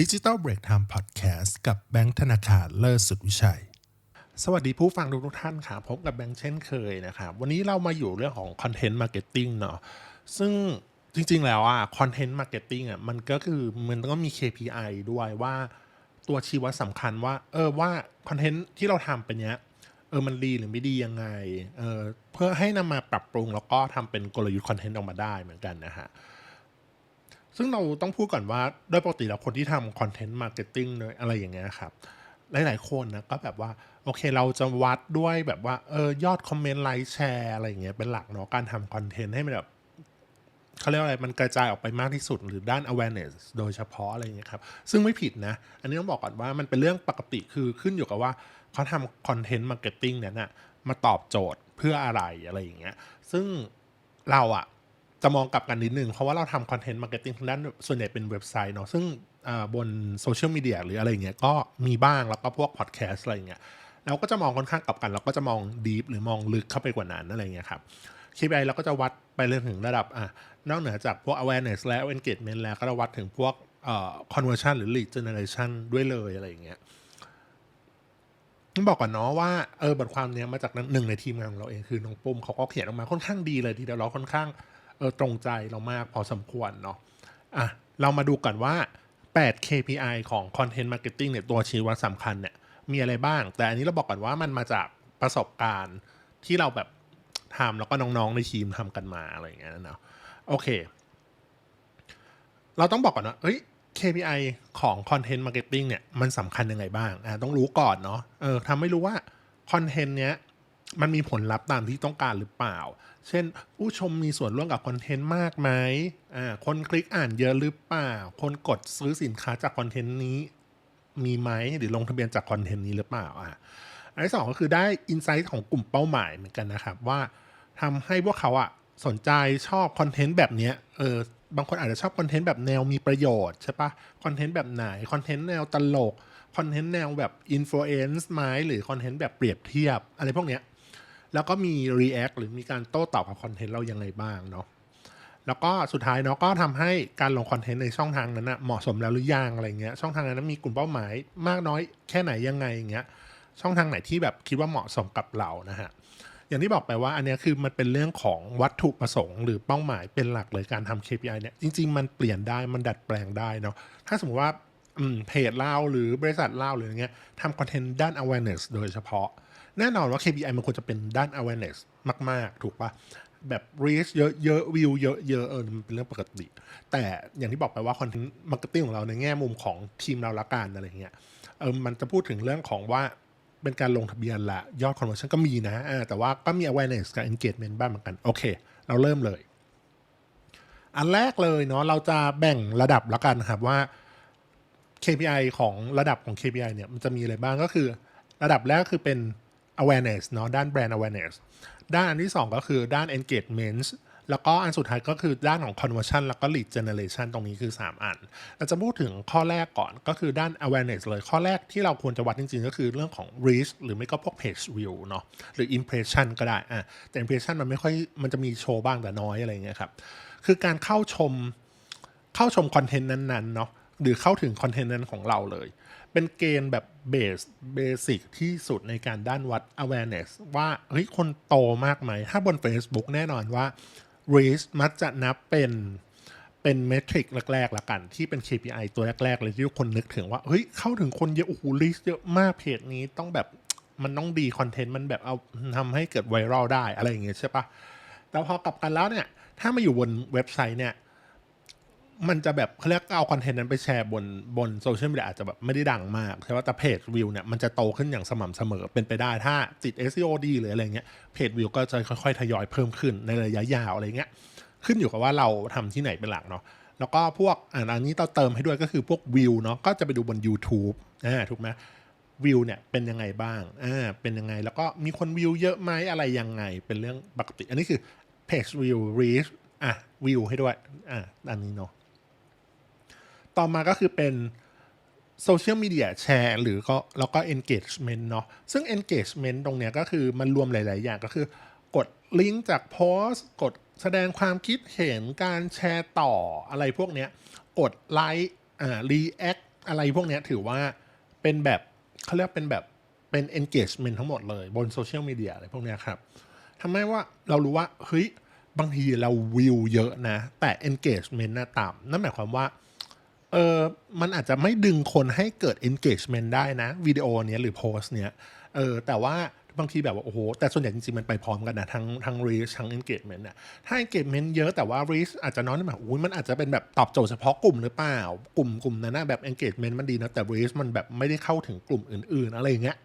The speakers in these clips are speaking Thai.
ดิจิตอลเบรกไทม์พอดแคสต์กับแบงค์ธนาคารเลิศสุดวิชัย สวัสดีผู้ฟังทุกท่านครับพบกับแบงค์เช่นเคยนะครับ วันนี้เรามาอยู่เรื่องของคอนเทนต์มาร์เก็ตติ้งเนาะซึ่งจริง ๆ แล้วอะคอนเทนต์มาร์เก็ตติ้งอะมันก็คือมันต้องมี KPI ด้วยว่าตัวชี้วัดสำคัญว่า เออว่าคอนเทนต์ที่เราทำเป็นเนี้ยเออมันดีหรือไม่ดียังไงเออเพื่อให้นำมาปรับปรุงแล้วก็ทำเป็นกลยุทธ์คอนเทนต์ออกมาได้เหมือนกันนะฮะ ซึ่งเราต้องพูดก่อนว่าโดยปกติแล้วคนที่ทำคอนเทนต์มาร์เก็ตติ้งเลยอะไรอย่างเงี้ยครับ หลาย ๆ คนนะก็แบบว่า โอเคเราจะวัดด้วยแบบว่าเออยอดคอมเมนต์ไลค์แชร์อะไรอย่างเงี้ยเป็นหลักเนาะการทำคอนเทนต์ให้มันแบบเขาเรียกอะไรมันกระจายออกไปมากที่สุดหรือด้าน awareness โดยเฉพาะอะไรอย่างเงี้ยครับ ซึ่งไม่ผิดนะ อันนี้ต้องบอกก่อนว่ามันเป็นเรื่องปกติคือขึ้นอยู่กับว่าเขาทำคอนเทนต์มาร์เก็ตติ้งเนี่ยนะมาตอบโจทย์เพื่ออะไรอะไรอย่างเงี้ย ซึ่งเราอะ จะมองกลับกันนิดนึง เพราะว่าเราทำคอนเทนต์มาร์เก็ตติ้งทางด้านส่วนใหญ่เป็นเว็บไซต์เนาะซึ่งบนโซเชียลมีเดียหรืออะไรเงี้ยก็มีบ้างแล้วก็พวกพอดแคสต์อะไรเงี้ยเราก็จะมองค่อนข้างกลับกัน เราก็จะมองดีฟหรือมองลึกเข้าไปกว่านั้นอะไรเงี้ยครับ KPI เราก็จะวัดไปเรื่องถึงระดับอะนอกเหนือจากพวก awareness และ engagement แล้วก็จะวัดถึงพวกเอ่อ conversion หรือ lead generation ด้วยเลยอะไรอย่างเงี้ยต้องบอกก่อนเนาะว่าเออบทความเนี้ยมาจากหนึ่งในทีมงานของเราเองคือน้องปุ้มเขาก็เขียนออกมาค่อนข้างดีเลยทีเดียวเราค่อนข้าง เออตรงใจเรามากพอสมควรเนาะอะเรามาดูก่อนว่า 8 KPI ของ Content Marketing เนี่ยตัวชี้วัดสำคัญเนี่ยมีอะไรบ้าง แต่อันนี้เราบอกก่อนว่ามันมาจากประสบการณ์ที่เราแบบทำแล้วก็น้องๆในทีมทำกันมาอะไรอย่างเงี้ยเนาะโอเค เราต้องบอกก่อนว่าเอ้ย KPI ของ Content Marketing เนี่ยมันสำคัญยังไงบ้างอ่าต้องรู้ก่อนเนาะเออทำให้รู้ว่าคอนเทนต์เนี้ย มันมีผลลัพธ์ตามที่ต้องการหรือเปล่า เช่น ผู้ชมมีส่วนร่วมกับคอนเทนต์มากไหมอ่าคนคลิกอ่านเยอะหรือเปล่า คนกดซื้อสินค้าจากคอนเทนต์นี้มีไหมหรือลงทะเบียนจากคอนเทนต์นี้หรือเปล่าอะอันที่สองก็คือได้อินไซต์ของกลุ่มเป้าหมายเหมือนกันนะครับว่าทำให้พวกเขาอะสนใจชอบคอนเทนต์แบบเนี้ยเออบางคนอาจจะชอบคอนเทนต์แบบแนวมีประโยชน์ใช่ปะคอนเทนต์แบบไหนคอนเทนต์แนวตลกคอนเทนต์แนวแบบอินฟลูเอนซ์ไหมหรือคอนเทนต์แบบเปรียบเทียบอะไรพวกเนี้ย แล้วก็มี React หรือมีการโต้ตอบกับคอนเทนต์เรายังไงบ้างเนาะแล้วก็สุดท้ายเนาะก็ทำให้การลงคอนเทนต์ในช่องทางนั้นนะเหมาะสมแล้วหรือยังอะไรเงี้ยช่องทางนั้นมีกลุ่มเป้าหมายมากน้อยแค่ไหนยังไงอย่างเงี้ยช่องทางไหนที่แบบคิดว่าเหมาะสมกับเรานะฮะอย่างที่บอกไปว่าอันนี้คือมันเป็นเรื่องของวัตถุประสงค์หรือเป้าหมายเป็นหลักเลยการทำ KPI เนี่ยจริง ๆ มันเปลี่ยนได้มันดัดแปลงได้เนาะถ้าสมมติว่าเพจเราหรือบริษัทเราหรืออย่างเงี้ยทำคอนเทนต์ด้าน awareness โดยเฉพาะ แน่นอนว่า KPI มันควรจะเป็นด้าน awareness มาก ๆ ถูกปะแบบ reach เยอะเยอะวิวเยอะเยอะเออมันเป็นเรื่องปกติ แต่อย่างที่บอกไปว่าคอนเทนต์มาร์เก็ตติ้งของเราในแง่มุมของทีมเราละกันอะไรเงี้ยเออมันจะพูดถึงเรื่องของว่าเป็นการลงทะเบียนละยอด conversion ก็มีนะ แต่ว่าก็มี awareness กับ engagement บ้างเหมือนกัน โอเค เราเริ่มเลย อันแรกเลยเนาะเราจะแบ่งระดับละกันครับว่า KPI ของระดับของ KPI เนี่ยมันจะมีอะไรบ้างก็คือ ระดับแรกคือเป็น awareness เนาะด้าน brand awareness ด้านอันที่ 2 ก็คือด้าน engagement แล้วก็อันสุดท้ายก็คือด้านของ conversion แล้วก็ lead generation ตรงนี้คือ 3 อัน เราจะพูดถึงข้อแรกก่อนก็คือด้าน awareness เลยข้อแรกที่เราควรจะวัดจริงๆ ก็คือเรื่องของ reach หรือไม่ก็พวก page view เนาะหรือ impression ก็ได้อะแต่ impression มันไม่ค่อยมันจะมีโชว์บ้างแต่น้อยอะไรเงี้ยครับ คือการเข้าชมเข้าชมคอนเทนต์นั้นๆเนาะ หรือเข้าถึงคอนเทนต์นั้นของเราเลย เป็นเกณฑ์แบบเบสเบสิกที่สุดในการด้านวัด awareness ว่าเฮ้ยคนโตมากไหม ถ้าบน Facebook แน่นอนว่า reach มักจะนับเป็นเป็นเมทริกแรกๆละกัน ที่เป็น KPI ตัวแรก ๆ เลยที่ทุกคนนึกถึงว่า เฮ้ย เข้าถึงคนเยอะ โอ้โห reach เยอะมากเพจนี้ต้องแบบมันต้องดีคอนเทนต์มันแบบเอาทำให้เกิดไวรัลได้อะไรอย่างเงี้ยใช่ปะแต่พอกลับกันแล้วเนี่ย ถ้ามาอยู่บนเว็บไซต์เนี่ย มันจะแบบเขาเรียกเอาคอนเทนต์นั้นไปแชร์บนบนโซเชียลมีเดียอาจจะแบบไม่ได้ดังมากใช่ไหมแต่เพจวิวเนี่ยมันจะโตขึ้นอย่างสม่ำเสมอเป็นไปได้ถ้าติด SEO ดีหรืออะไรเงี้ยเพจวิวก็จะค่อยๆ ทยอยเพิ่มขึ้นในระยะยาวอะไรเงี้ยขึ้นอยู่กับว่าเราทำที่ไหนเป็นหลักเนาะแล้วก็พวกอันนี้เราเติมให้ด้วยก็คือพวกวิวเนาะก็จะไปดูบน YouTube อ่าถูกไหมวิวเนี่ยเป็นยังไงบ้างอ่าเป็นยังไงแล้วก็มีคนวิวเยอะไหมอะไรยังไงเป็นเรื่องปกติ อันนี้คือเพจวิว reach อะวิวให้ด้วยอ่าอันนี้เนาะ ต่อมาก็คือเป็นโซเชียลมีเดียแชร์หรือก็แล้วก็ engagement เนาะซึ่ง engagement ตรงเนี้ยก็คือมันรวมหลาย ๆ อย่างก็คือกดลิงก์จากโพสต์ กดแสดงความคิดเห็นการแชร์ต่ออะไรพวกเนี้ย กดไลค์อ่า react อะไรพวกเนี้ยถือว่าเป็นแบบเขาเรียกเป็นแบบเป็น engagement ทั้งหมดเลยบนโซเชียลมีเดียอะไรพวกเนี้ยครับทำให้ว่าเรารู้ว่าเฮ้ยบางทีเราวิวเยอะนะ แต่ engagement น่ะต่ำนั่นหมายความว่า ออมันอาจจะไม่ดึงคนให้เกิด engagement ได้นะวิดีโอเนี้ยหรือโพสต์เนี้ยเออแต่ว่าบางทีแบบว่าโอ้โหแต่ส่วนใหญ่จริงๆ มันไปพร้อมกันนะทั้งทั้ง reach ทั้ง engagement น่ะถ้า engagement เยอะแต่ว่า reach อาจจะน้อยแบบอุ้ยมันอาจจะเป็นแบบตอบโจทย์เฉพาะกลุ่มหรือเปล่า กลุ่มกลุ่มนั้นนะแบบ engagement มันดีนะแต่ reach มันแบบไม่ได้เข้าถึงกลุ่มอื่น ๆ อะไรอย่างเงี้ย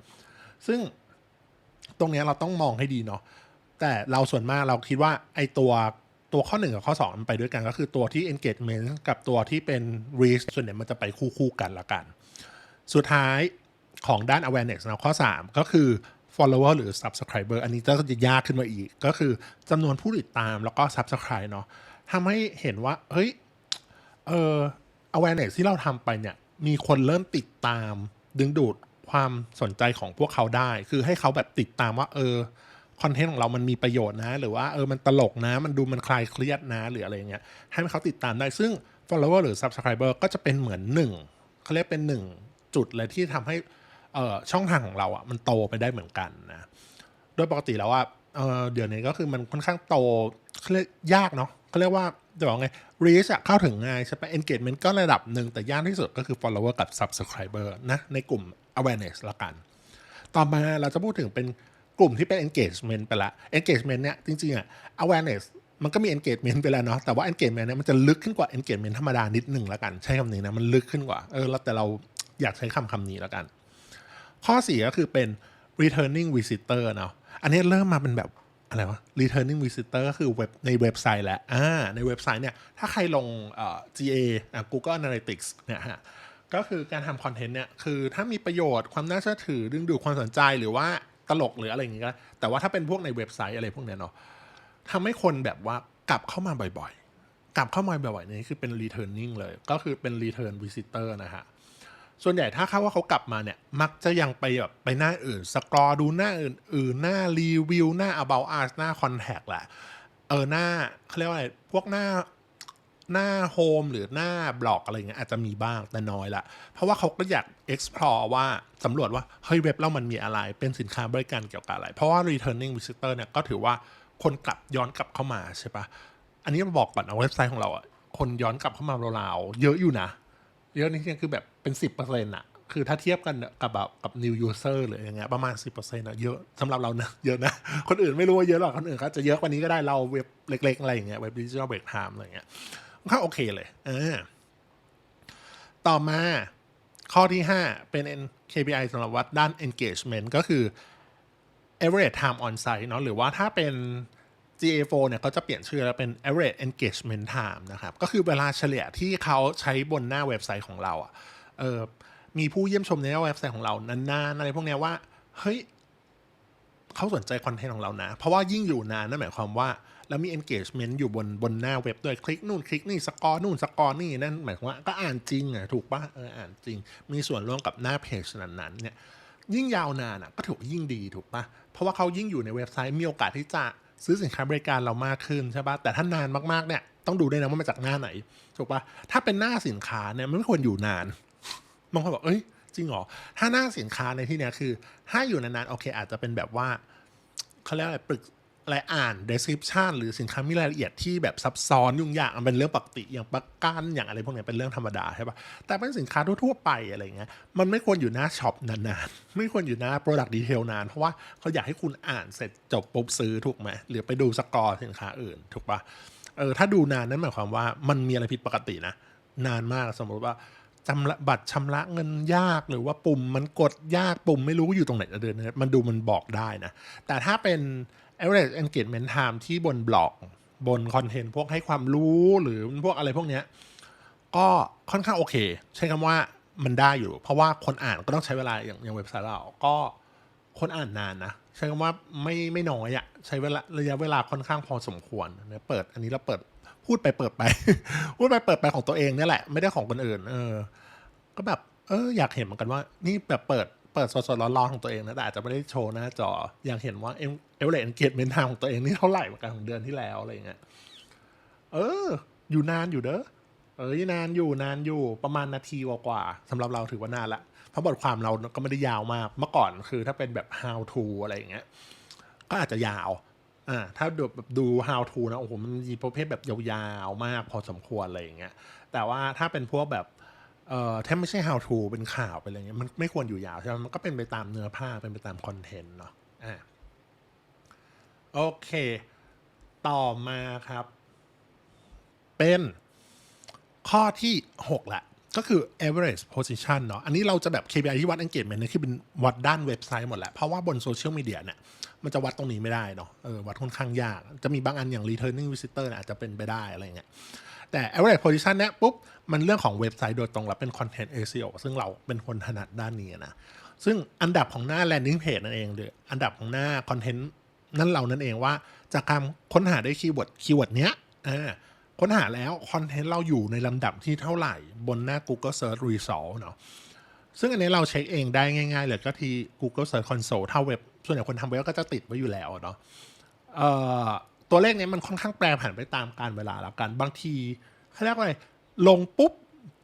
ซึ่งตรงเนี้ยเราต้องมองให้ดีเนาะแต่เราส่วนมากเราคิดว่าไอตัว ตัวข้อ 1 กับข้อ 2 มันไปด้วยกันก็คือตัวที่ engagement กับตัวที่เป็น reach ส่วนใหญ่มันจะไปคู่ๆกันละกัน สุดท้ายของด้าน awareness นะข้อ 3 ก็คือ follower หรือ subscriber อันนี้จะยากขึ้นมาอีก ก็คือจำนวนผู้ติดตามแล้วก็ subscribe เนาะทำให้เห็นว่า เฮ้ย เออ awareness ที่เราทำไปเนี่ย มีคนเริ่มติดตาม ดึงดูดความสนใจของพวกเขาได้ คือให้เขาแบบติดตามว่า เออ คอนเทนต์ของเรามันมีประโยชน์นะ หรือว่าเออมันตลกนะ มันดูมันคลายเครียดนะ หรืออะไรเงี้ยให้เขาติดตามได้ซึ่ง follower หรือ subscriber ก็จะเป็นเหมือนหนึ่งเขาเรียกเป็นหนึ่งจุดเลยที่ทำให้เออช่องทางของเราอะมันโตไปได้เหมือนกันนะโดยปกติแล้วว่าเออเดี๋ยวนี้ก็คือมันค่อนข้างโตเขาเรียกยากเนาะเขาเรียกว่าจะบอกไง reach อะเข้าถึงง่ายใช่ปะ engagement ก็ระดับหนึ่งแต่ยากที่สุดก็คือ follower กับ subscriber นะในกลุ่ม awareness ละกัน ต่อมาเราจะพูดถึงเป็น กลุ่มที่เป็น engagement ไปละ engagement เนี่ยจริงๆอะ awareness มันก็มี engagement ไปแล้วเนาะแต่ว่า engagement เนี่ยมันจะลึกขึ้นกว่า engagement ธรรมดานิดหนึ่งและกัน ใช้คำนี้นะมันลึกขึ้นกว่าเออแล้วแต่เราอยากใช้คำคำนี้และกัน ข้อสี่ก็คือเป็น returning visitor เนาะอันนี้เริ่มมาเป็นแบบอะไรวะ returning visitor ก็คือเว็บในเว็บไซต์แหละอ่าในเว็บไซต์เนี่ยถ้าใครลงเอ่อ GA อะ Google Analytics เนี่ยฮะก็คือการทำคอนเทนต์เนี่ยคือถ้ามีประโยชน์ความน่าเชื่อถือดึงดูดความสนใจหรือว่า ตลกหรืออะไรอย่างเงี้ยแต่ว่าถ้าเป็นพวกในเว็บไซต์อะไรพวกเนี้ยเนาะทำให้คนแบบว่ากลับเข้ามาบ่อยๆ กลับเข้ามาบ่อยๆนี่คือเป็น returning เลย ก็คือเป็น return visitor นะฮะส่วนใหญ่ถ้าเขาว่าเขากลับมาเนี่ย มักจะยังไปแบบไปหน้าอื่น สกรอดูหน้าอื่นๆ หน้ารีวิว หน้า about us หน้า contact แหละ เออหน้าเขาเรียกว่าอะไร พวกหน้า หน้าโฮมหรือหน้าบล็อกอะไรเงี้ยอาจจะมีบ้างแต่น้อยละ เพราะว่าเขาก็อยาก explore ว่าสำรวจว่า เฮ้ยเว็บเรามันมีอะไร เป็นสินค้าบริการเกี่ยวกับอะไร เพราะว่า returning visitor เนี่ยก็ถือว่าคนกลับย้อนกลับเข้ามาใช่ปะอันนี้มาบอกก่อนนะเว็บไซต์ของเราอะคนย้อนกลับเข้ามาราวๆเยอะอยู่นะ เยอะนี่คือแบบเป็นสิบเปอร์เซ็นต์อะคือถ้าเทียบกันกับแบบกับ new user หรืออย่างเงี้ยประมาณสิบเปอร์เซ็นต์อะเยอะสำหรับเราเนะเยอะนะ คนอื่นไม่รู้ว่าเยอะหรอก คนอื่นก็จะเยอะกว่านี้ก็ได้เราเว็บเล็กๆ อะไรอย่างเงี้ยเว็บดิจิทัลเบรกไทม์อะไรอย่างเงี้ย ก็โอเคเลยเออต่อมาข้อที่ 5 เป็น KPI สำหรับวัดด้าน engagement ก็คือ average time on site เนาะหรือว่าถ้าเป็น GA4 เนี่ยเขาจะเปลี่ยนชื่อแล้วเป็น average engagement time นะครับ ก็คือเวลาเฉลี่ยที่เขาใช้บนหน้าเว็บไซต์ของเราอะเออมีผู้เยี่ยมชมในหน้าเว็บไซต์ของเรานานๆอะไรพวกนี้ว่า เฮ้ยเขาสนใจคอนเทนต์ของเรานะ เพราะว่ายิ่งอยู่นานนั่นหมายความว่า แล้วมี engagement อยู่บนบนหน้าเว็บด้วยคลิกนู่นคลิกนี่สกอร์นู่นสกอร์นี่นั่นหมายความว่าก็อ่านจริงอะถูกปะเอออ่านจริง มีส่วนร่วมกับหน้าเพจนั้นๆเนี่ยยิ่งยาวนานอะก็ถือยิ่งดีถูกปะเพราะว่าเขายิ่งอยู่ในเว็บไซต์มีโอกาสที่จะซื้อสินค้าบริการเรามากขึ้นใช่ปะแต่ถ้านานมากๆเนี่ยต้องดูด้วยนะว่ามาจากหน้าไหนถูกปะถ้าเป็นหน้าสินค้าเนี่ยมันไม่ควรอยู่นานบางคนบอกเอ้ยจริงเหรอถ้าหน้าสินค้าในที่นี้คือ ถ้าอยู่นานๆโอเค อาจจะเป็นแบบว่าเขาเรียกอะไรปรึก อะไรอ่าน description หรือสินค้ามีรายละเอียดที่แบบซับซ้อนยุ่งยากมันเป็นเรื่องปกติอย่างประกันอย่างอะไรพวกนี้เป็นเรื่องธรรมดาใช่ปะแต่เป็นสินค้าทั่วๆไปอะไรเงี้ยมันไม่ควรอยู่หน้าช็อปนานๆ ไม่ควรอยู่หน้า product detail นาน เพราะว่าเขาอยากให้คุณอ่านเสร็จจบปุ๊บซื้อถูกไหมหรือไปดูสกอร์สินค้าอื่นถูกปะเออถ้าดูนานนั้นหมายความว่ามันมีอะไรผิดปกตินะ นานมากสมมติว่าจำบัตรชำระเงินยากหรือว่าปุ่มมันกดยากปุ่มไม่รู้อยู่ตรงไหนจะเดินมันดูมันบอกได้นะ แต่ถ้าเป็น average engagement time ที่บนบล็อกบนคอนเทนต์พวกให้ความรู้หรือพวกอะไรพวกเนี้ยก็ค่อนข้างโอเค ใช้คำว่ามันได้อยู่ เพราะว่าคนอ่านก็ต้องใช้เวลาอย่างอย่างเว็บไซต์เราก็คนอ่านนานนะ ใช้คำว่าไม่ไม่น้อยอะใช้เวลาระยะเวลาค่อนข้างพอสมควรเนี่ยเปิดอันนี้เราเปิดพูดไปเปิดไป พูดไปเปิดไปของตัวเองเนี่ยแหละ ไม่ได้ของคนอื่น เออ ก็แบบ เอออยากเห็นเหมือนกันว่า นี่แบบเปิด เปิดสดๆร้อนๆของตัวเองนะแต่อาจจะไม่ได้โชว์หน้าจอ อยากเห็นว่าเอเอเวอเรสต์เกตเมนทางของตัวเองนี่เท่าไหร่เหมือนกันของเดือนที่แล้วอะไรเงี้ยเออ อยู่นานอยู่เด้อเเอ้ยนานอยู่นานอยู่ประมาณนาทีกว่าๆสำหรับเราถือว่านานละเพราะบทความเราก็ไม่ได้ยาวมากเมื่อก่อนคือถ้าเป็นแบบ how to อะไรอย่างเงี้ย ก็อาจจะยาวอ่าถ้าดูแบบดู how to นะโอ้โหมันมีประเภทแบบยาวๆมากพอสมควรอะไรอย่างเงี้ยแต่ว่าถ้าเป็นพวกแบบ เอ่อถ้าไม่ใช่ how to เป็นข่าวเป็นอะไรเงี้ยมันไม่ควรอยู่ยาวใช่ไหมมันก็เป็นไปตามเนื้อผ้าเป็นไปตามคอนเทนต์เนาะอ่าโอเค ต่อมาครับ เป็นข้อที่ 6 ละ ก็คือ average position เนาะอันนี้เราจะแบบ KPI ที่วัด engagement เนี่ยคือเป็นวัดด้านเว็บไซต์หมดแหละ เพราะว่าบนโซเชียลมีเดียเนี่ยมันจะวัดตรงนี้ไม่ได้เนาะเออวัดค่อนข้างยาก จะมีบางอันอย่าง returning visitor อาจจะเป็นไปได้อะไรเงี้ย แต่ average position เนี่ยปุ๊บ มันเรื่องของเว็บไซต์โดยตรงแล้วเป็น content SEO ซึ่งเราเป็นคนถนัดด้านนี้นะ ซึ่งอันดับของหน้า landing page นั่นเองหรืออันดับของหน้า content นั่นเรานั่นเองว่าจากการค้นหาด้วยคีย์เวิร์ดคีย์เวิร์ดเนี้ยอ่าค้นหาแล้วคอนเทนต์เราอยู่ในลำดับที่เท่าไหร่บนหน้า Google Search Result เนาะซึ่งอันนี้เราเช็คเองได้ง่ายๆเลยก็ที่ Google Search Console ถ้าเว็บ ส่วนใหญ่คนทำเว็บก็จะติดไว้อยู่แล้วเนาะ ตัวเลขนี้มันค่อนข้างแปรผันไปตามการเวลาแล้วกัน บางทีเขาเรียกว่าไรลงปุ๊บ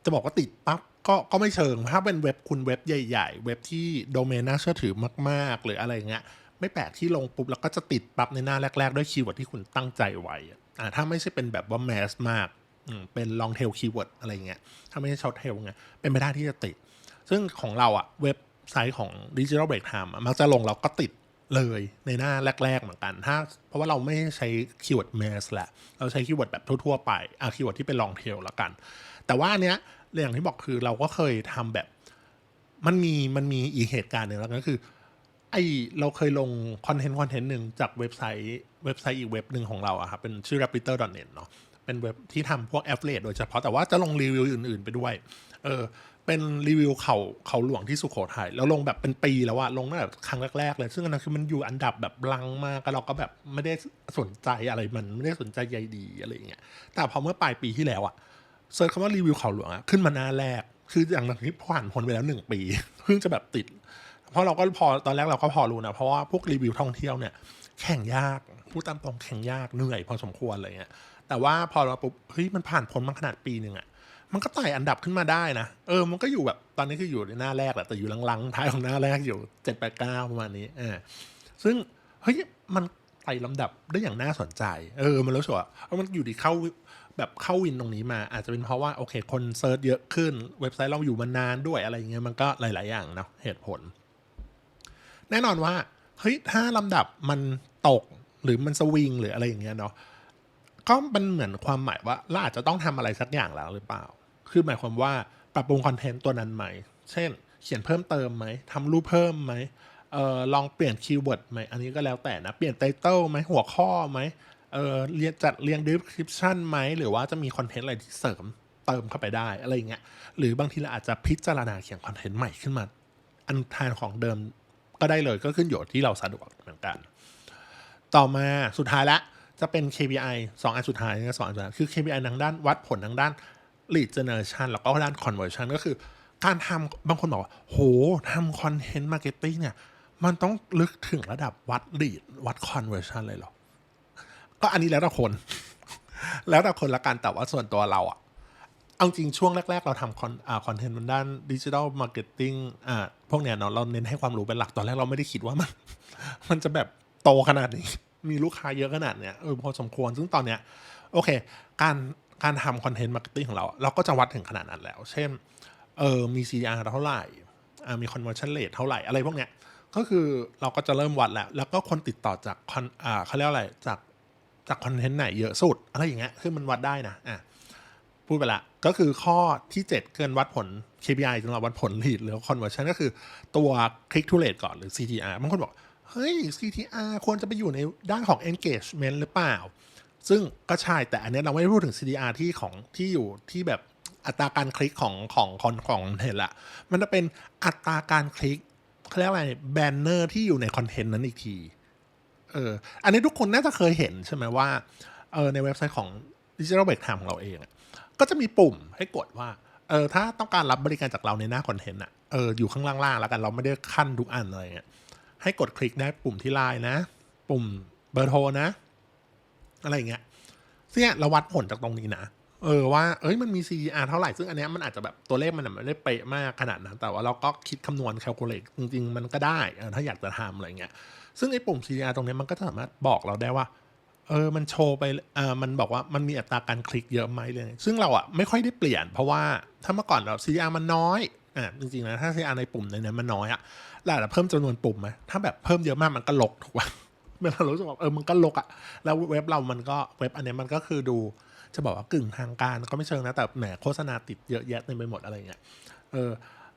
จะบอกว่าติดปั๊บก็ก็ไม่เชิง ถ้าเป็นเว็บคุณเว็บใหญ่ ๆ เว็บที่โดเมนน่าเชื่อถือมาก ๆ หรืออะไรเงี้ยไม่แปลกที่ลงปุ๊บ แล้วก็จะติดปั๊บในหน้าแรก ๆ ด้วยคีย์เวิร์ดที่คุณตั้งใจไว้อ่าถ้าไม่ใช่เป็นแบบว่าแมสมากอืมเป็นลองเทลคีย์เวิร์ดอะไรเงี้ยถ้าไม่ใช่ช็อตเทลไงเป็นไปได้ที่จะติด ซึ่งของเราอะเว็บไซต์ของ Digital Break Time อะมักจะลงเราก็ติด เลยในหน้าแรก ๆ เหมือนกันถ้าเพราะว่าเราไม่ใช้คีย์เวิร์ดแมสแหละ เราใช้คีย์เวิร์ดแบบทั่ว ๆ ไปอะคีย์เวิร์ดที่เป็นลองเทลละกัน แต่ว่าเนี้ยอย่างที่บอกคือเราก็เคยทำแบบมันมีมันมีอีกเหตุการณ์หนึ่งแล้วก็คือไอเราเคยลงคอนเทนต์คอนเทนต์หนึ่งจากเว็บไซต์เว็บไซต์อีกเว็บหนึ่งของเราอะครับเป็นชื่อ rapiter.net เนาะเป็นเว็บที่ทำพวก affiliate โดยเฉพาะแต่ว่าจะลงรีวิวอื่นๆ ไปด้วย เออ เป็นรีวิวเขาเขาหลวงที่สุโขทัยแล้วลงแบบเป็นปีแล้วอะลงตั้งแต่ครั้งแรกๆเลย ซึ่งอันนั้นคือมันอยู่อันดับแบบลังมากก็เราก็แบบไม่ได้สนใจอะไรมันไม่ได้สนใจใยดีอะไรอย่างเงี้ยแต่พอเมื่อปลายปีที่แล้วอะเซิร์ชคำว่ารีวิวเขาหลวงอะขึ้นมาหน้าแรก คืออย่างที่ผ่านพ้นไปแล้วหนึ่งปีเพิ่งจะแบบติด เพราะเราก็พอตอนแรกเราก็พอรู้นะเพราะว่าพวกรีวิวท่องเที่ยวเนี่ยแข่งยากพูดตามตรงแข่งยากเหนื่อยพอสมควรอะไรเงี้ยแต่ว่าพอเราปุ๊บเฮ้ยมันผ่านพ้นมาขนาดปีหนึ่งอะ มันก็ไต่อันดับขึ้นมาได้นะ เออ มันก็อยู่แบบตอนนี้คืออยู่ในหน้าแรกแหละแต่อยู่ลังๆท้ายของหน้าแรกอยู่เจ็ดแปดเก้าประมาณนี้เออซึ่งเฮ้ยมันไต่ลำดับได้อย่างน่าสนใจ เออ มันรู้สึกว่าเออมันอยู่ดีเข้าแบบเข้าวินตรงนี้มา อาจจะเป็นเพราะว่าโอเค คนเซิร์ชเยอะขึ้น เว็บไซต์เราอยู่มานานด้วยอะไรอย่างเงี้ยมันก็หลาย ๆ อย่างเนาะเหตุผล แน่นอนว่าเฮ้ยถ้าลำดับมันตกหรือมันสวิงหรืออะไรอย่างเงี้ยเนาะก็มันเหมือนความหมายว่าเราอาจจะต้องทำอะไรสักอย่างแล้วหรือเปล่า คือหมายความว่าปรับปรุงคอนเทนต์ตัวนั้นไหม เช่น เขียนเพิ่มเติมไหมทำรูปเพิ่มไหมเออลองเปลี่ยนคีย์เวิร์ดไหม อันนี้ก็แล้วแต่นะ เปลี่ยนไตเติลไหมหัวข้อไหมเออเรียนจัดเรียง description ไหม หรือว่าจะมีคอนเทนต์อะไรที่เสริมเติมเข้าไปได้ อะไรเงี้ย หรือบางทีเราอาจจะพิจารณาเขียนคอนเทนต์ใหม่ขึ้นมา อันแทนของเดิมก็ได้เลยก็ขึ้นอยู่ที่เราสะดวกเหมือนกัน ต่อมาสุดท้ายละจะเป็น KPI สองอันสุดท้ายนะสองอันสุดท้ายคือ KPI ทางด้านวัดผลทางด้าน lead generation แล้วก็ด้าน conversion ก็คือ การทำบางคนบอกว่า โหทำคอนเทนต์มาร์เก็ตติ้งเนี่ย มันต้องลึกถึงระดับวัด lead วัด conversion เลยเหรอ ก็อันนี้แล้วแต่คน แล้วแต่คนละกันแต่ว่าส่วนตัวเราอะเอาจริงช่วงแรก ๆ เราทำคอนคอนเทนต์ด้านดิจิทัลมาร์เก็ตติ้งอ่าพวกเนี้ยเนาะเราเน้นให้ความรู้เป็นหลักตอนแรกเราไม่ได้คิดว่ามัน มันจะแบบโตขนาดนี้ มีลูกค้าเยอะขนาดเนี้ยเออพอสมควรซึ่งตอนเนี้ย โอเค การ การทำคอนเทนต์มาร์เก็ตติ้งของเรา เราก็จะวัดถึงขนาดนั้นแล้ว เช่น เออมี CDR เท่าไหร่มี conversion rate เท่าไหร่อะไรพวกเนี้ย ก็คือเราก็จะเริ่มวัดแล้ว แล้วก็คนติดต่อจากคอนอ่าเขาเรียกว่าอะไร จากจากคอนเทนต์ไหนเยอะสุด อะไรอย่างเงี้ย คือมันวัดได้นะ อะ พูดไปละ ก็คือข้อที่ 7 เกินวัดผล KPI สำหรับวัดผล lead หรือ conversion ก็คือตัว click to rate ก่อนหรือ CTR บางคนบอก เฮ้ย CTR ควรจะไปอยู่ในด้านของ engagement หรือเปล่า ซึ่งก็ใช่แต่อันนี้เราไม่ได้พูดถึง CTR ที่ของที่อยู่ที่แบบอัตราการคลิกของของของของเห็นละมันจะเป็นอัตราการคลิกเขาเรียกว่าอะไรแบนเนอร์ที่อยู่ในคอนเทนต์นั้นอีกที เออ อันนี้ทุกคนน่าจะเคยเห็นใช่ไหมว่า เออในเว็บไซต์ของ Digital Break Time ของเราเอง ก็จะมีปุ่มให้กดว่า เออถ้าต้องการรับบริการจากเราในหน้าคอนเทนต์อะเอออยู่ข้างล่างๆแล้วกันเราไม่ได้ขั้นทุกอันอะไรเงี้ย ให้กดคลิกได้ปุ่มที่ไลน์นะ ปุ่มเบอร์โทรนะ อะไรเงี้ยเนี่ยเราวัดผลจากตรงนี้นะ เออว่า เอ้ยมันมี CTR เท่าไหร่ ซึ่งอันเนี้ยมันอาจจะแบบตัวเลขมันไม่ได้เป๊ะมากขนาดนั้น แต่ว่าเราก็คิดคำนวณ calculate จริง ๆ มันก็ได้ ถ้าอยากจะทำอะไรเงี้ย ซึ่งไอ้ปุ่ม CTR ตรงนี้มันก็สามารถบอกเราได้ว่า เออ มันโชว์ไปเออมันบอกว่ามันมีอัตราการคลิกเยอะไหมเลย ซึ่งเราอะไม่ค่อยได้เปลี่ยน เพราะว่าถ้าเมื่อก่อนเรา CTR มันน้อย อ่า จริงๆนะ ถ้า CTR ในปุ่มในนี้มันน้อยอะเราอาจจะเพิ่มจำนวนปุ่มไหมถ้าแบบเพิ่มเยอะมากมันก็ลกถูกป่ะ เวลาเรารู้สึกว่าเออมันก็ลกอะแล้วเว็บเรามันก็เว็บอันเนี้ยมันก็คือดูจะบอกว่ากึ่งทางการก็ไม่เชิงนะแต่แหมโฆษณาติดเยอะแยะเต็มไปหมดอะไรเงี้ยเออ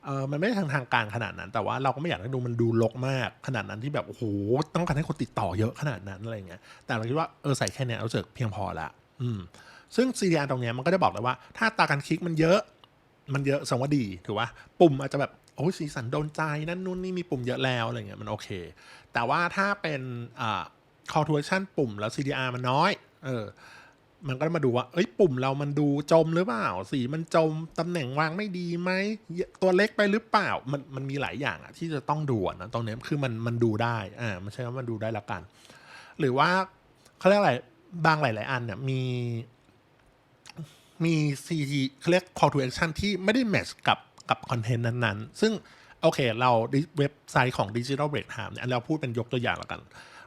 เออมันไม่ได้ทางทางการขนาดนั้น แต่ว่าเราก็ไม่อยากให้ดูมันดูลกมากขนาดนั้นที่แบบโอ้โหต้องการให้คนติดต่อเยอะขนาดนั้นอะไรเงี้ยแต่เราคิดว่าเออใส่แค่เนี้ยเราเจอเพียงพอละอืมซึ่ง CDR ตรงเนี้ยมันก็จะบอกเลยว่า ถ้าตาการคลิกมันเยอะมันเยอะสดงว่าดีถือว่าปุ่มอาจจะแบบโอ้สีสันโดนใจนั่นนู่นนี่มีปุ่มเยอะแล้วอะไรเงี้ยมันโอเค แต่ว่าถ้าเป็นอ่า call to action ปุ่มแล้ว CDR มันน้อย เออ มันก็มาดูว่า เอ้ย ปุ่มเรามันดูจมหรือเปล่า สีมันจม ตำแหน่งวางไม่ดีไหม ตัวเล็กไปหรือเปล่า มันมันมีหลายอย่างอะที่จะต้องดูนะ ตรงนี้คือมันมันดูได้ อ่าไม่ใช่ว่ามันดูได้ละกัน หรือว่าเขาเรียกอะไร บางหลาย ๆ อันเนี่ยมี มี CT เขาเรียก call to action ที่ไม่ได้แมทช์กับกับคอนเทนต์นั้น ๆ ซึ่ง โอเค เราเว็บไซต์ของ Digital Break Time เนี่ยเราพูดเป็นยกตัวอย่างแล้วกัน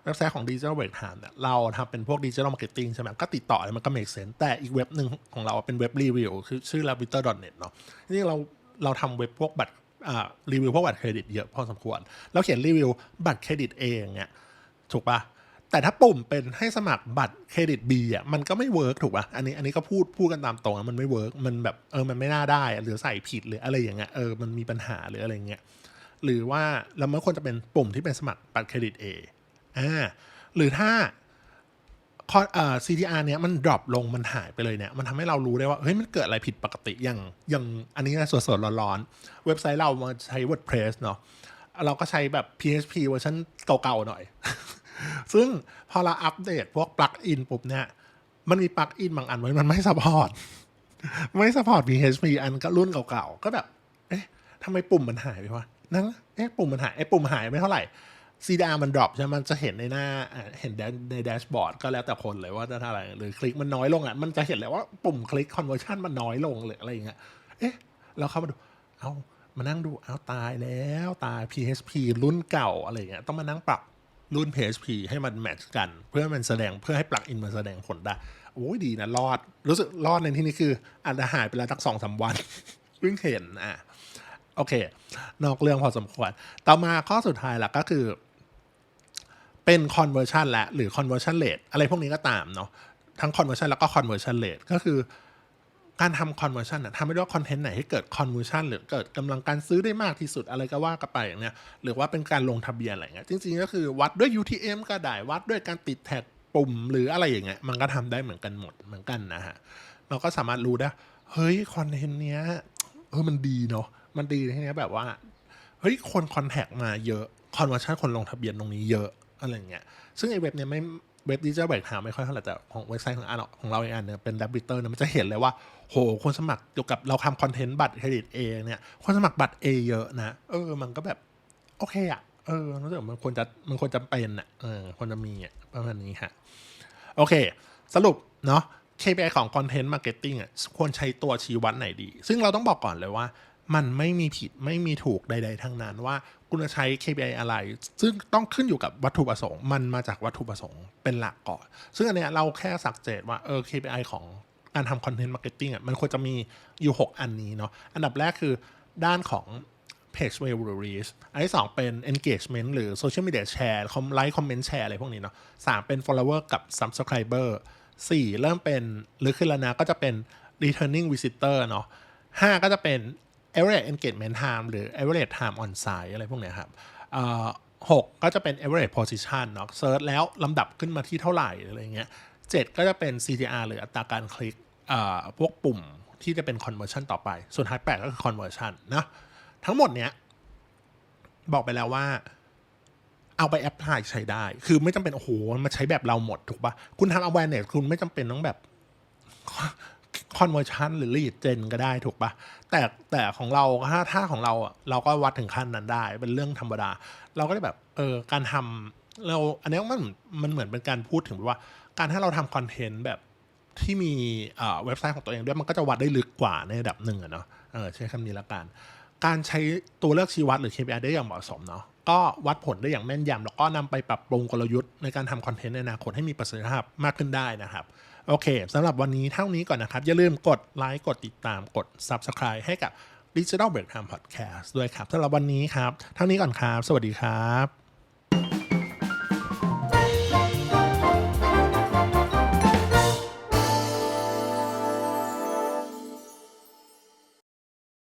เว็บไซต์ของ Digital Break Time เนี่ยเราทำเป็นพวก Digital Marketing ใช่ไหมก็ติดต่อมันก็ make sense แต่อีกเว็บหนึ่งของเราเป็นเว็บรีวิวคือชื่อ l a b i t e r n e t เนาะนี่เราเราทำเว็บพวกบัตรอ่ารีวิวพวกบัตรเครดิตเยอะพอสมควร เราเขียนรีวิวบัตรเครดิตเองเนี่ยถูกปะ แต่ถ้าปุ่มเป็นให้สมัครบัตรเครดิต B อะมันก็ไม่เวิร์กถูกป่ะอันนี้อันนี้ก็พูดพูดกันตามตรงอะมันไม่เวิร์กมันแบบเออมันไม่น่าได้หรือใส่ผิดหรืออะไรอย่างเงี้ยเออมันมีปัญหาหรืออะไรเงี้ยหรือว่าเราไม่ควรจะเป็นปุ่มที่เป็นสมัครบัตรเครดิต A อ่าหรือถ้าคอเอ่อ CTR เนี้ยมันดรอปลงมันหายไปเลยเนี่ยมันทำให้เรารู้ได้ว่าเฮ้ยมันเกิดอะไรผิดปกติอย่างอย่างอันนี้นะสดๆร้อนๆเว็บไซต์เรามาใช้ WordPress เนาะเราก็ใช้แบบ PHP เวอร์ชันเก่าๆหน่อย ซึ่งพอเราอัปเดตพวกปลั๊กอินปุ๊บเนี่ย มันมีปลั๊กอินบางอันไว้มันไม่สปอร์ต ไม่สปอร์ต PHP อันก็รุ่นเก่าๆ ก็แบบ เอ๊ะทำไมปุ่มมันหายไปวะ นั่นเอ๊ะ ปุ่มมันหาย ไอ้ปุ่มหายไม่เท่าไหร่ CDR มันดรอปใช่ไหมมันจะเห็นในหน้า เห็นในแดชบอร์ดก็แล้วแต่คนเลยว่าจะเท่าไร หรือคลิกมันน้อยลงอะ มันจะเห็นเลยว่าปุ่มคลิก conversion มันน้อยลงหรืออะไรอย่างเงี้ย เอ๊ะ เราเข้ามาดู เอามานั่งดู เอาตายแล้ว ตาย PHP รุ่นเก่าอะไรเงี้ย ต้องมานั่งปรับ รุ่น PHP ให้มันแมทช์กัน เพื่อมันแสดงเพื่อให้ปลักอินมันแสดงผลได้โอ้ยดีนะ รอด รู้สึกรอดในที่นี้คืออาจจะหายไปแล้วตั้งสองสามวันเพิ่งเห็นอะโอเค นอกเรื่องพอสมควร ต่อมาข้อสุดท้ายละก็คือ เป็น conversion และหรือ conversion rate อะไรพวกนี้ก็ตามเนาะทั้ง conversion แล้วก็ conversion rate ก็คือ การทำ conversion นะทำให้ด้วยคอนเทนต์ไหนให้เกิด conversion หรือเกิดกำลังการซื้อได้มากที่สุดอะไรก็ว่ากันไปอย่างเนี้ยหรือว่าเป็นการลงทะเบียนอะไรเงี้ยจริงๆก็คือวัดด้วย UTM ก็ได้วัดด้วยการติดแท็กปุ่มหรืออะไรอย่างเงี้ยมันก็ทำได้เหมือนกันหมดเหมือนกันนะฮะเราก็สามารถรู้ได้เฮ้ยคอนเทนต์เนี้ยเออมันดีเนาะมันดีในที่เนี้ยแบบว่าเฮ้ยคนคอนแทคมาเยอะคอนเวอร์ชันคนลงทะเบียนตรงนี้เยอะอะไรเงี้ยซึ่งไอ้เว็บเนี้ยไม่เว็บดิจิทัลแบกหาไม่ค่อยเท่าไหร่แต่ของเว็บไซต์ของอันของเราเองอันเนี่ยเป็นดับบิเตอร์เนี่ยมันจะเห็นเลยว่า โหคนสมัครเกี่ยวกับเราทำคอนเทนต์บัตรเครดิตเองเนี่ยคนสมัครบัตร A เยอะนะเออ มันก็แบบ โอเคอะเออรู้สึกมันควรจะมันควรจะเป็นอะเออควรจะมีอะประมาณนี้ฮะโอเค สรุปเนาะ KPI ของ Content Marketing อะควรใช้ตัวชี้วัดไหนดี ซึ่งเราต้องบอกก่อนเลยว่า มันไม่มีผิดไม่มีถูกใด ๆ ทั้งนั้นว่าคุณจะใช้ KPI อะไร ซึ่งต้องขึ้นอยู่กับวัตถุประสงค์ มันมาจากวัตถุประสงค์เป็นหลักก่อน ซึ่งอันเนี้ยเราแค่สักเจตว่าเออ KPI ของ การทำ Content Marketing อะมันควรจะมีอยู่ 6 อันนี้เนาะอันดับแรกคือด้านของ page view reach อันที่สองเป็น engagement หรือ social media share คอมไลค์คอมเมนต์แชร์อะไรพวกนี้เนาะสามเป็น follower กับ subscriber สี่เริ่มเป็นหรือขึ้นแล้วนะก็จะเป็น returning visitor เนาะห้าก็จะเป็น average engagement time หรือ average time on site อะไรพวกนี้ครับหกก็จะเป็น average position เนาะ search แล้วลำดับขึ้นมาที่เท่าไหร่อะไรเงี้ย เจ็ดก็จะเป็น CTR หรืออัตราการคลิกพวกปุ่มที่จะเป็น conversion ต่อไป ส่วนท้ายแปดก็คือ conversion นะทั้งหมดเนี้ยบอกไปแล้วว่า เอาไปแอปพลายใช้ได้ คือไม่จำเป็น โอ้โหมาใช้แบบเราหมดถูกปะคุณทำ awareness คุณไม่จำเป็นต้องแบบ conversion หรือ lead gen ก็ได้ถูกปะแต่แต่ของเราถ้าถ้าของเราอะเราก็วัดถึงขั้นนั้นได้ เป็นเรื่องธรรมดา เราก็ได้แบบเออการทำเราอันนี้มันมันเหมือนเป็นการพูดถึงว่า การถ้าเราทำคอนเทนต์แบบที่มีเอ่อเว็บไซต์ของตัวเองด้วยมันก็จะวัดได้ลึกกว่าในระดับหนึ่งอะเนาะเออใช้คำนี้ละกันการใช้ตัวเลือกชี้วัดหรือ KPI ได้อย่างเหมาะสมเนาะก็วัดผลได้อย่างแม่นยำแล้วก็นำไปปรับปรุงกลยุทธ์ในการทำคอนเทนต์ในอนาคตให้มีประสิทธิภาพมากขึ้นได้นะครับโอเคสำหรับวันนี้เท่านี้ก่อนนะครับ อย่าลืมกดไลค์กดติดตามกด Subscribe ให้กับ Digital Break Time Podcast ด้วยครับสำหรับวันนี้ครับ เท่านี้ก่อนครับ สวัสดีครับ